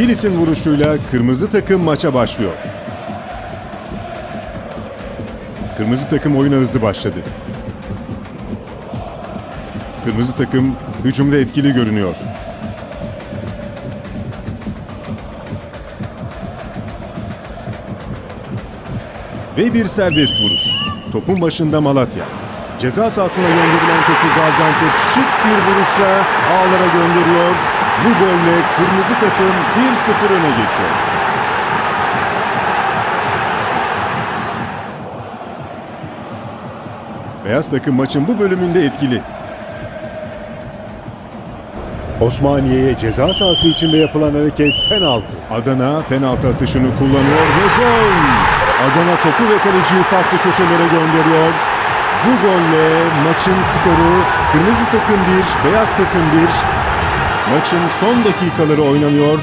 Kilis'in vuruşuyla kırmızı takım maça başlıyor. Kırmızı takım oyuna hızlı başladı. Kırmızı takım hücumda etkili görünüyor. Ve bir serbest vuruş. Topun başında Malatya. Ceza sahasına gönderilen topu Gaziantep şık bir vuruşla ağlara gönderiyor. Bu golle kırmızı takım 1-0 öne geçiyor. Beyaz takım maçın bu bölümünde etkili. Osmaniye'ye ceza sahası içinde yapılan hareket penaltı. Adana penaltı atışını kullanıyor ve gol! Adana topu ve kaleciyi farklı köşelere gönderiyor. Bu golle maçın skoru kırmızı takım 1, beyaz takım 1. Maçın son dakikaları oynanıyor.